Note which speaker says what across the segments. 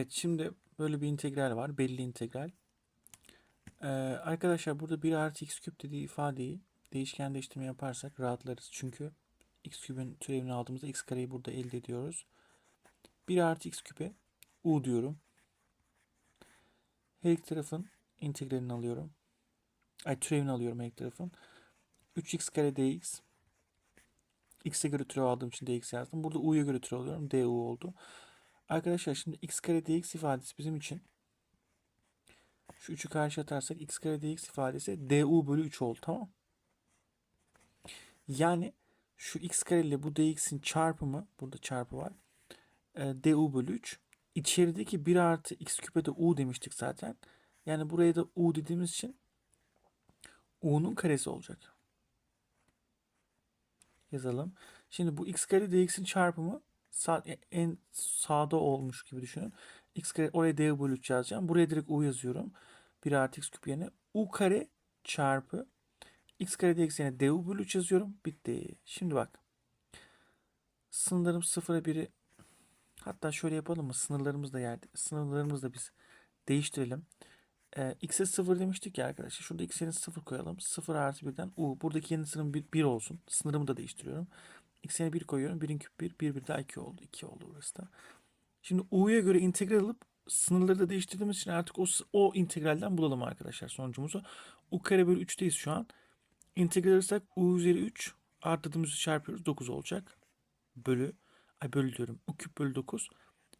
Speaker 1: Evet şimdi böyle bir integral var. Belli integral. Ee, arkadaşlar burada 1 artı x küp dediği ifadeyi değişken değiştirme yaparsak rahatlarız. Çünkü x küpün türevini aldığımızda x kareyi burada elde ediyoruz. 1 artı x küpe u diyorum. Her iki tarafın integralini alıyorum. Ay türevini alıyorum her iki tarafın. 3x kare dx. x'e göre türev aldığım için dx yazdım. Burada u'ya göre türev alıyorum. du oldu. Arkadaşlar şimdi x kare dx ifadesi bizim için şu 3'ü karşı atarsak x kare dx ifadesi du bölü 3 oldu tamam Yani şu x kare ile bu dx'in çarpımı burada çarpı var. E, du bölü 3. İçerideki 1 artı x küpe de u demiştik zaten. Yani buraya da u dediğimiz için u'nun karesi olacak. Yazalım. Şimdi bu x kare dx'in çarpımı sağ, en sağda olmuş gibi düşünün. x kare oraya d bölü 3 yazacağım. Buraya direkt u yazıyorum. 1 artı x küp yerine u kare çarpı x kare dx yerine du bölü 3 yazıyorum. Bitti. Şimdi bak. Sınırlarım 0'a 1'i hatta şöyle yapalım mı? Sınırlarımız da yerde. Sınırlarımızı da biz değiştirelim. Ee, x'e 0 demiştik ya arkadaşlar. Şurada x yerine 0 koyalım. 0 artı 1'den u. Buradaki yeni sınırım 1, 1 olsun. Sınırımı da değiştiriyorum. X yerine 1 koyuyorum. 1'in küp 1. 1 bir daha 2 oldu. 2 oldu burası da. Şimdi u'ya göre integral alıp sınırları da değiştirdiğimiz için artık o, o integralden bulalım arkadaşlar sonucumuzu. u kare bölü 3'teyiz şu an. İntegral alırsak u üzeri 3 arttırdığımızı çarpıyoruz. 9 olacak. Bölü. Ay bölü diyorum. u küp bölü 9.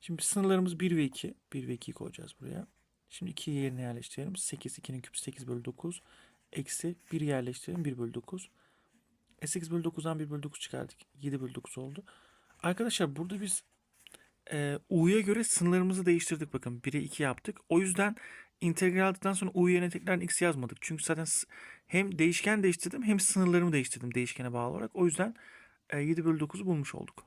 Speaker 1: Şimdi sınırlarımız 1 ve 2. 1 ve 2'yi koyacağız buraya. Şimdi 2'yi yerine yerleştirelim. 8, 2'nin küpü 8 bölü 9. Eksi 1 yerleştirelim. 1 bölü 9. E 8 bölü 9'dan 1 bölü 9 çıkardık. 7 bölü 9 oldu. Arkadaşlar burada biz e, u'ya göre sınırlarımızı değiştirdik bakın. 1'e 2 yaptık. O yüzden integral aldıktan sonra u yerine tekrar x yazmadık. Çünkü zaten hem değişken değiştirdim hem sınırlarımı değiştirdim değişkene bağlı olarak. O yüzden e, 7 bölü 9'u bulmuş olduk.